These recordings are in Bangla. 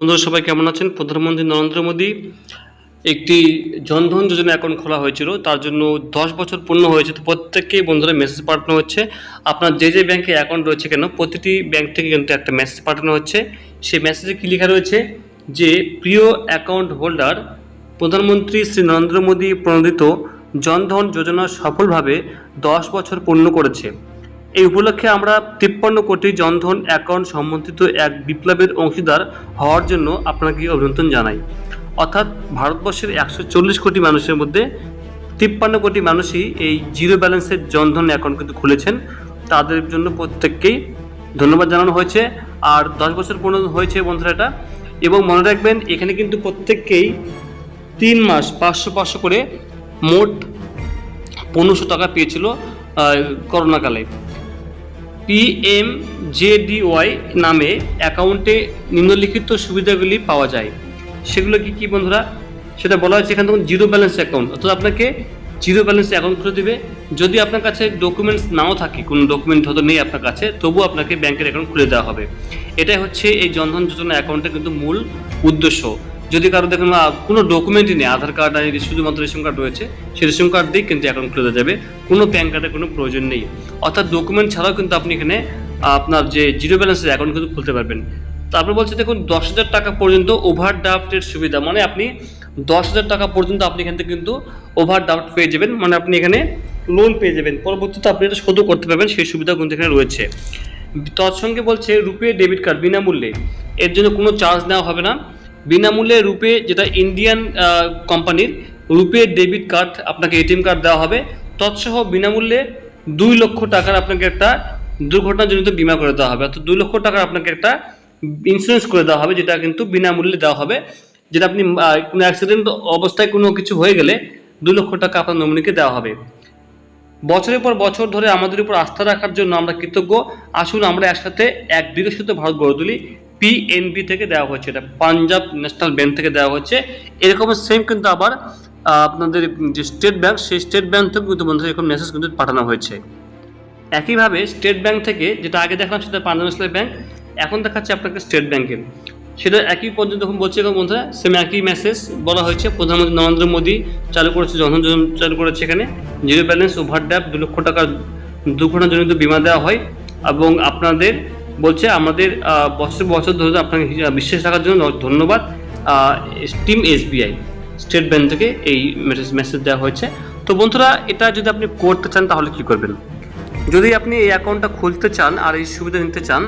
বন্ধুরা, সবাই কেমন আছেন? প্রধানমন্ত্রী নরেন্দ্র মোদী একটি জনধন যোজনা অ্যাকাউন্ট খোলা হয়েছিল। তার জন্য দশ বছর পূর্ণ হয়েছে। তো প্রত্যেককেই বন্ধুরা মেসেজ পাঠানো হচ্ছে। আপনার যে যে ব্যাংকে অ্যাকাউন্ট রয়েছে কেন, প্রতিটি ব্যাংক থেকে কিন্তু একটা মেসেজ পাঠানো হচ্ছে। সেই মেসেজে কী লেখা রয়েছে? যে প্রিয় অ্যাকাউন্ট হোল্ডার প্রধানমন্ত্রী শ্রী নরেন্দ্র মোদী প্রণোদিত জনধন যোজনা সফলভাবে দশ বছর পূর্ণ করেছে। এই উপলক্ষে আমরা তিপ্পান্ন কোটি জনধন অ্যাকাউন্ট সম্বন্ধিত এক বিপ্লবের অংশীদার হওয়ার জন্য আপনাকে অভিনন্দন জানাই। অর্থাৎ ভারতবর্ষের একশো চল্লিশ কোটি মানুষের মধ্যে তিপ্পান্ন কোটি মানুষই এই জিরো ব্যালেন্সের জনধন অ্যাকাউন্ট কিন্তু খুলেছেন। তাদের জন্য প্রত্যেককেই ধন্যবাদ জানানো হয়েছে। আর দশ বছর পূর্ণ হয়েছে বন্ধুরা এটা। এবং মনে রাখবেন, এখানে কিন্তু প্রত্যেককেই তিন মাস পাঁচশো পাঁচশো করে মোট পনেরোশো টাকা পেয়েছিল করোনাকালে। পিএম জেডিওয়াই নামে অ্যাকাউন্টে নিম্নলিখিত সুবিধাগুলি পাওয়া যায়। সেগুলো কি কি বন্ধুরা? সেটা বলা হচ্ছে এখানে তখন জিরো ব্যালেন্স অ্যাকাউন্ট অর্থাৎ আপনাকে জিরো ব্যালেন্স অ্যাকাউন্ট খুলে দেবে। যদি আপনার কাছে ডকুমেন্টস নাও থাকে, কোনো ডকুমেন্ট হয়তো নেই আপনার কাছে, তবুও আপনাকে ব্যাংকের অ্যাকাউন্ট খুলে দেওয়া হবে। এটাই হচ্ছে এই জনধন যোজনা অ্যাকাউন্টের কিন্তু মূল উদ্দেশ্য। যদি কারও দেখুন কোনো ডকুমেন্টই নেই, আধার কার্ড আর শুধুমাত্র রেশন কার্ড রয়েছে, সেই রেশন কার্ড দিয়ে কিন্তু অ্যাকাউন্ট খুলে যাবে। কোনো প্যান কার্ডের কোনো প্রয়োজন নেই। অর্থাৎ ডকুমেন্ট ছাড়াও কিন্তু আপনি এখানে আপনার যে জিরো ব্যালেন্সের অ্যাকাউন্ট কিন্তু খুলতে পারবেন। তারপর বলছে, দেখুন, দশ হাজার টাকা পর্যন্ত ওভার ড্রাফটের সুবিধা। মানে আপনি দশ হাজার টাকা পর্যন্ত আপনি এখান থেকে কিন্তু ওভার ড্রাফট পেয়ে যাবেন। মানে আপনি এখানে লোন পেয়ে যাবেন। পরবর্তীতে আপনি এটা শোধও করতে পারবেন। সেই সুবিধা কিন্তু এখানে রয়েছে। তৎসঙ্গে বলছে, রুপে ডেবিট কার্ড বিনামূল্যে। এর জন্য কোনো চার্জ নেওয়া হবে না। বিনামূল্যে রূপে যেটা ইন্ডিয়ান কোম্পানির রূপে ডেবিট কার্ড আপনাকে এটিএম কার্ড দেওয়া হবে। তৎসহ বিনামূল্যে দুই লক্ষ টাকার আপনাকে একটা দুর্ঘটনাজনিত বিমা করে দেওয়া হবে। অর্থাৎ দুই লক্ষ টাকার আপনাকে একটা ইন্স্যুরেন্স করে দেওয়া হবে, যেটা কিন্তু বিনামূল্যে দেওয়া হবে। যেটা আপনি কোনো অ্যাক্সিডেন্ট অবস্থায় কোনো কিছু হয়ে গেলে দুই লক্ষ টাকা আপনার নমিনিকে দেওয়া হবে। বছরের পর বছর ধরে আমাদের উপর আস্থা রাখার জন্য আমরা কৃতজ্ঞ। আসুন আমরা একসাথে এক বিকশিত ভারত গড়ে তুলি। পিএনবি থেকে দেওয়া হচ্ছে, এটা পাঞ্জাব ন্যাশনাল ব্যাংক থেকে দেওয়া হচ্ছে। এরকম সেম কিন্তু আবার আপনাদের যে স্টেট ব্যাংক সেই স্টেট ব্যাংক থেকে কিন্তু বন্ধুরা এরকম মেসেজ কিন্তু পাঠানো হয়েছে। একইভাবে স্টেট ব্যাংক থেকে যেটা আগে দেখলাম সেটা পাঞ্জাব ন্যাশনাল ব্যাংক, এখন দেখাচ্ছে আপনাকে স্টেট ব্যাংকের সেটা একই পর্যন্ত যখন বলছে এখন বন্ধুরা সেম একই মেসেজ বলা হয়েছে। প্রধানমন্ত্রী নরেন্দ্র মোদী চালু করেছে, জনধন চালু করেছে এখানে। জিরো ব্যালেন্স ওভারড্যাপ দু লক্ষ টাকার দুর্ঘটনাজনিত বিমা দেওয়া হয় এবং আপনাদের বলছে, আমাদের বছর বছর ধরে আপনাকে বিশ্বাস রাখার জন্য ধন্যবাদ। টিম এসবিআই, স্টেট ব্যাঙ্ক থেকে এই মেসেজ মেসেজ দেওয়া হয়েছে। তো বন্ধুরা, এটা যদি আপনি করতে চান, তাহলে কি করবেন? যদি আপনি এই অ্যাকাউন্টটা খুলতে চান আর এই সুবিধা নিতে চান,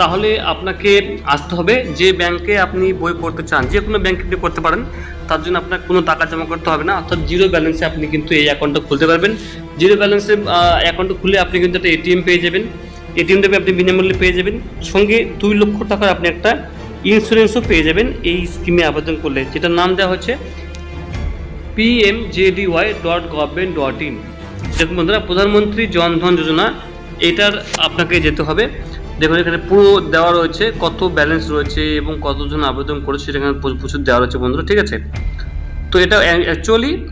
তাহলে আপনাকে আসতে হবে যে ব্যাংকে আপনি বই করতে চান, যে কোনো ব্যাংকে আপনি করতে পারেন, তার জন্য আপনার কোনো টাকা জমা করতে হবে না, অর্থাৎ জিরো ব্যালেন্সে আপনি কিন্তু এই অ্যাকাউন্টটা খুলতে পারবেন। জিরো ব্যালেন্সে অ্যাকাউন্টটা খুলে আপনি কিন্তু একটা এটিএম পেয়ে যাবেন। এটিএম দেবে আপনি বিনামূল্যে পেয়ে যাবেন। সঙ্গে দুই লক্ষ টাকার আপনি একটা ইন্স্যুরেন্সও পেয়ে যাবেন এই স্কিমে আবেদন করলে। যেটার নাম দেওয়া হচ্ছে PMJDY dot government dot in দেখুন বন্ধুরা, প্রধানমন্ত্রী জনধন যোজনা, এটার আপনাকে যেতে হবে। দেখুন, এখানে পুরো দেওয়া রয়েছে, কত ব্যালেন্স রয়েছে এবং কতজন আবেদন করেছে প্রচুর- প্রচুর দেওয়া রয়েছে বন্ধুরা, ঠিক আছে? তো এটা অ্যাকচুয়ালি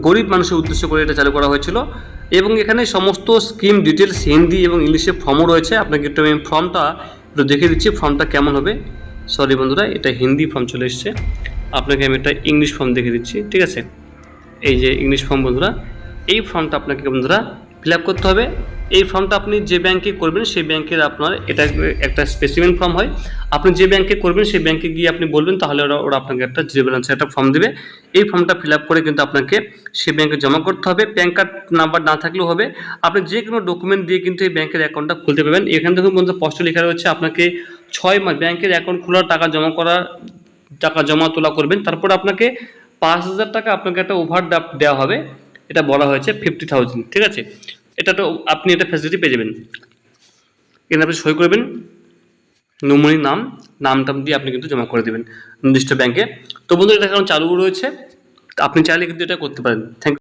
গরিব মানুষের উদ্দেশ্য করে এটা চালু করা হয়েছিল। এবং এখানে সমস্ত স্কিম ডিটেলস হিন্দি এবং ইংলিশে ফর্মও রয়েছে। আপনাকে একটু আমি ফর্মটা একটু দেখে দিচ্ছি ফর্মটা কেমন হবে। সরি বন্ধুরা, এটা হিন্দি ফর্ম চলে এসছে। আপনাকে আমি একটা ইংলিশ ফর্ম দেখে দিচ্ছি, ঠিক আছে? এই যে ইংলিশ ফর্ম বন্ধুরা, এই ফর্মটা আপনাকে বন্ধুরা ফিল করতে হবে। এই ফর্মটা আপনি যে ব্যাংকে করবেন, সেই ব্যাংকের আপনার এটা একটা স্পেসিমেন ফর্ম হয়। আপনি যে ব্যাংকে করবেন, সেই ব্যাংকে গিয়ে আপনি বলবেন, তাহলে ওরা ওরা আপনাকে একটা জিরো ব্যালেন্সের একটা ফর্ম দেবে। এই ফর্মটা ফিল করে কিন্তু আপনাকে সেই ব্যাংকে জমা করতে হবে। প্যান কার্ড নাম্বার না থাকলেও হবে। আপনি যে কোনো ডকুমেন্ট দিয়ে কিন্তু এই ব্যাংকের অ্যাকাউন্টটা খুলতে পারবেন। এখানে দেখুন বন্ধু, স্পষ্ট লেখা রয়েছে আপনাকে ছয় মাস ব্যাংকের অ্যাকাউন্ট খোলার টাকা জমা করা টাকা জমা তোলা করবেন। তারপর আপনাকে পাঁচ হাজার টাকা আপনাকে একটা ওভার দেওয়া হবে। এটা বলা হয়েছে ফিফটি থাউজেন্ড ঠিক আছে? এটা তো আপনি এটা ফ্যাসিলিটি পেয়ে যাবেন। এখানে আপনি সই করবেন। নমুনির নাম নাম টাম দিয়ে আপনি কিন্তু জমা করে দেবেন। নির্দিষ্ট ব্যাংকে তো বন্ধু এটা কারণ চালু রয়েছে। আপনি চাইলে কিন্তু এটা করতে পারেন। থ্যাংক